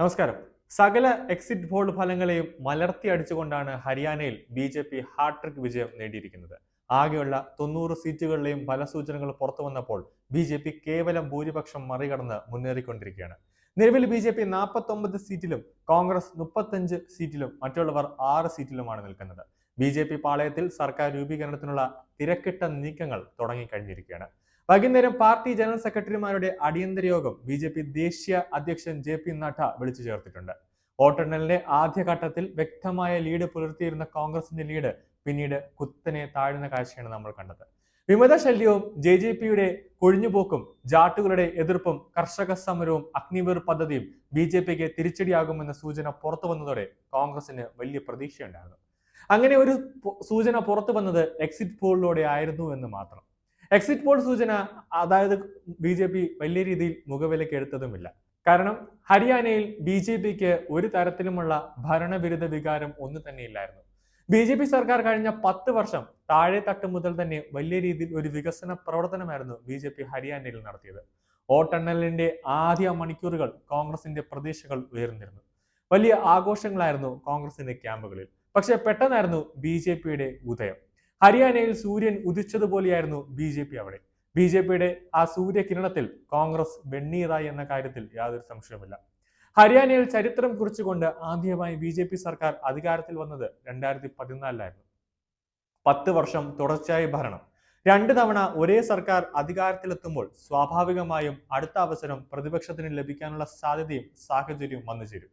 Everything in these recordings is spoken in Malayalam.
നമസ്കാരം. സകല എക്സിറ്റ് പോൾ ഫലങ്ങളെയും മലർത്തി അടിച്ചുകൊണ്ടാണ് ഹരിയാനയിൽ ബി ജെ പി ഹാട്രിക് വിജയം നേടിയിരിക്കുന്നത്. ആകെയുള്ള തൊണ്ണൂറ് സീറ്റുകളിലെയും ഫലസൂചനകൾ പുറത്തു വന്നപ്പോൾ ബി ജെ പി കേവലം ഭൂരിപക്ഷം മറികടന്ന് മുന്നേറിക്കൊണ്ടിരിക്കുകയാണ്. നിലവിൽ ബി ജെ പി നാൽപ്പത്തൊമ്പത് സീറ്റിലും കോൺഗ്രസ് മുപ്പത്തഞ്ച് സീറ്റിലും മറ്റുള്ളവർ ആറ് സീറ്റിലുമാണ് നിൽക്കുന്നത്. ബി ജെ പി പാളയത്തിൽ സർക്കാർ രൂപീകരണത്തിനുള്ള തിരക്കിട്ട നീക്കങ്ങൾ തുടങ്ങിക്കഴിഞ്ഞിരിക്കുകയാണ്. വൈകുന്നേരം പാർട്ടി ജനറൽ സെക്രട്ടറിമാരുടെ അടിയന്തര യോഗം ബി ജെ പി ദേശീയ അധ്യക്ഷൻ ജെ പി നഡ്ഡ വിളിച്ചു ചേർത്തിട്ടുണ്ട്. വോട്ടെണ്ണലിന്റെ ആദ്യഘട്ടത്തിൽ വ്യക്തമായ ലീഡ് പുലർത്തിയിരുന്ന കോൺഗ്രസിന്റെ ലീഡ് പിന്നീട് കുത്തനെ താഴ്ന്ന കാഴ്ചയാണ് നമ്മൾ കണ്ടത്. വിമത ശല്യവും ജെ ജെ പിയുടെ കൊഴിഞ്ഞുപോക്കും ജാട്ടുകളുടെ എതിർപ്പും കർഷക സമരവും അഗ്നിവീർ പദ്ധതിയും ബി ജെ പിക്ക് തിരിച്ചടിയാകുമെന്ന സൂചന പുറത്തു വന്നതോടെ കോൺഗ്രസിന് വലിയ പ്രതീക്ഷയുണ്ടായിരുന്നു. അങ്ങനെ ഒരു സൂചന പുറത്തു വന്നത് എക്സിറ്റ് പോളിലൂടെ ആയിരുന്നു എന്ന് മാത്രം. എക്സിറ്റ് പോൾ സൂചന അതായത് ബി ജെ പി വലിയ രീതിയിൽ മുഖവിലയ്ക്ക് എടുത്തതുമില്ല. കാരണം ഹരിയാനയിൽ ബി ജെ പിക്ക് ഒരു തരത്തിലുമുള്ള ഭരണവിരുദ്ധ വികാരം ഒന്നും തന്നെ ഇല്ലായിരുന്നു ബി ജെ പി സർക്കാർ കഴിഞ്ഞ പത്ത് വർഷം താഴെ തട്ട് മുതൽ തന്നെ വലിയ രീതിയിൽ ഒരു വികസന പ്രവർത്തനമായിരുന്നു ബി ജെ പി ഹരിയാനയിൽ നടത്തിയത്. വോട്ടെണ്ണലിന്റെ ആദ്യ മണിക്കൂറുകൾ കോൺഗ്രസിന്റെ പ്രതീക്ഷകൾ ഉയർന്നിരുന്നു. വലിയ ആഘോഷങ്ങളായിരുന്നു കോൺഗ്രസിന്റെ ക്യാമ്പുകളിൽ. പക്ഷെ പെട്ടെന്നായിരുന്നു ബി ജെ പിയുടെ ഉദയം. ഹരിയാനയിൽ സൂര്യൻ ഉദിച്ചതുപോലെയായിരുന്നു ബി ജെ പി അവിടെ. ബി ജെ പിയുടെ ആ സൂര്യകിരണത്തിൽ കോൺഗ്രസ് വെണ്ണീറായി എന്ന കാര്യത്തിൽ യാതൊരു സംശയവുമില്ല. ഹരിയാനയിൽ ചരിത്രം കുറിച്ചുകൊണ്ട് ആദ്യമായി ബി ജെ പി സർക്കാർ അധികാരത്തിൽ വന്നത് രണ്ടായിരത്തി പതിനാലിലായിരുന്നു പത്ത് വർഷം തുടർച്ചയായ ഭരണം. രണ്ട് തവണ ഒരേ സർക്കാർ അധികാരത്തിലെത്തുമ്പോൾ സ്വാഭാവികമായും അടുത്ത അവസരം പ്രതിപക്ഷത്തിന് ലഭിക്കാനുള്ള സാധ്യതയും സാഹചര്യവും വന്നു ചേരും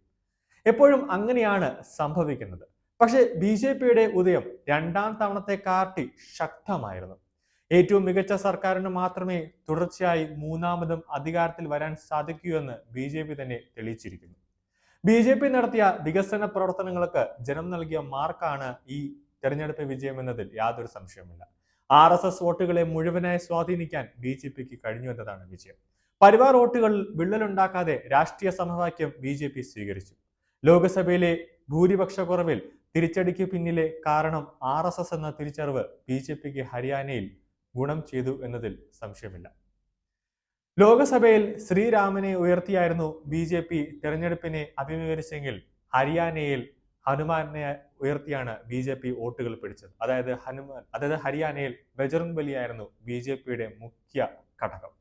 എപ്പോഴും അങ്ങനെയാണ് സംഭവിക്കുന്നത്. പക്ഷേ ബി ജെ പിയുടെ ഉദയം രണ്ടാം തവണത്തെ കാർട്ടി ശക്തമായിരുന്നു. ഏറ്റവും മികച്ച സർക്കാരിന് മാത്രമേ തുടർച്ചയായി മൂന്നാമതും അധികാരത്തിൽ വരാൻ സാധിക്കൂ എന്ന് ബി ജെ പി തന്നെ തെളിയിച്ചിരിക്കുന്നു. ബി ജെ പി നടത്തിയ വികസന പ്രവർത്തനങ്ങൾക്ക് ജനം നൽകിയ മാർക്കാണ് ഈ തെരഞ്ഞെടുപ്പ് വിജയം എന്നതിൽ യാതൊരു സംശയവുമില്ല. ആർ എസ് എസ് വോട്ടുകളെ മുഴുവനായി സ്വാധീനിക്കാൻ ബി ജെ പിക്ക് കഴിഞ്ഞു എന്നതാണ് വിജയം. പരിവാർ വോട്ടുകളിൽ വിള്ളലുണ്ടാക്കാതെ രാഷ്ട്രീയ സമവാക്യം ബി ജെ പി സ്വീകരിച്ചു. ലോക്സഭയിലെ ഭൂരിപക്ഷ കുറവിൽ തിരിച്ചടിക്ക് പിന്നിലെ കാരണം ആർ എസ് എസ് എന്ന തിരിച്ചറിവ് ബി ജെ പിക്ക് ഹരിയാനയിൽ ഗുണം ചെയ്തു എന്നതിൽ സംശയമില്ല. ലോകസഭയിൽ ശ്രീരാമനെ ഉയർത്തിയായിരുന്നു ബി ജെ പി തെരഞ്ഞെടുപ്പിനെ അഭിമുഖീകരിച്ചെങ്കിൽ ഹരിയാനയിൽ ഹനുമാനെ ഉയർത്തിയാണ് ബി ജെ പി വോട്ടുകൾ പിടിച്ചത്. അതായത് ഹനുമാൻ അതായത് ഹരിയാനയിൽ ബജറംഗ് ബലിയായിരുന്നു ബി ജെ പിയുടെ മുഖ്യ ഘടകം.